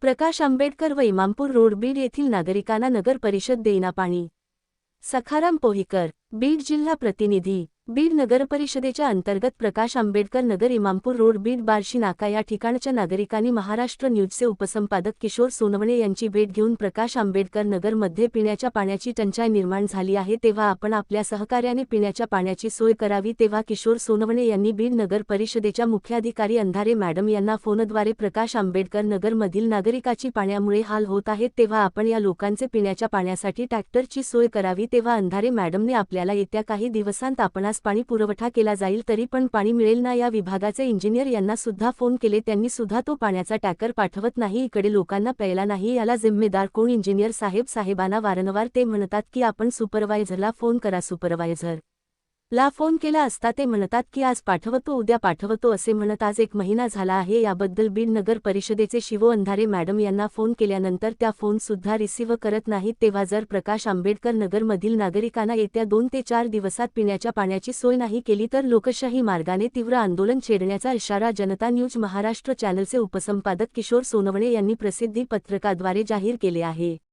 प्रकाश आंबेडकर व इमामपूर रोड बीड येथील नागरिकांना नगर परिषद देईना पाणी. सखाराम पोहिकर बीड जिल्हा प्रतिनिधी. बीड नगर परिषदेच्या अंतर्गत प्रकाश आंबेडकर नगर इमामपूर रोड बीड बार्शी नाका या ठिकाणच्या नागरिकांनी महाराष्ट्र न्यूजचे उपसंपादक किशोर सोनवणे यांची भेट घेऊन प्रकाश आंबेडकर नगरमध्ये पिण्याच्या पाण्याची टंचाई निर्माण झाली आहे तेव्हा आपण आपल्या सहकार्याने पिण्याच्या पाण्याची सोय करावी तेव्हा किशोर सोनवणे यांनी बीड नगर परिषदेच्या मुख्याधिकारी अंधारे मॅडम यांना फोनद्वारे प्रकाश आंबेडकर नगरमधील नागरिकाची पाण्यामुळे हाल होत आहेत तेव्हा आपण या लोकांचे पिण्याच्या पाण्यासाठी ट्रॅक्टरची सोय करावी तेव्हा अंधारे मॅडमने आपल्याला येत्या काही दिवसांत आपणास पाणी पुरवठा केला जाईल तरी पण पाणी मिळेल ना या विभागाचे इंजिनियर यांना सुद्धा फोन केले. त्यांनी सुद्धा तो पाण्याचा टॅकर पाठवत नाही. इकडे लोकांना प्यायला नाही. याला जिम्मेदार कोण? इंजिनियर साहेब साहेबांना वारंवार ते म्हणतात की आपण सुपरवायझरला फोन करा सुपरवायझर. ला फोन केला असता ते म्हणतात की आज पाठवतो उद्या पाठवतो असे म्हणत आज एक महिना झाला आहे. याबद्दल बीड नगर परिषदेचे शिवो अंधारे मॅडम यांना फोन केल्यानंतर त्या फोन सुद्धा रिसीव्ह करत नाहीत. तेव्हा जर प्रकाश आंबेडकर नगरमधील नागरिकांना येत्या दोन ते चार दिवसात पिण्याच्या पाण्याची सोय नाही केली तर लोकशाही मार्गाने तीव्र आंदोलन छेडण्याचा इशारा जनता न्यूज महाराष्ट्र चॅनलचे उपसंपादक किशोर सोनवणे यांनी प्रसिद्धी पत्रकाद्वारे जाहीर केले आहे.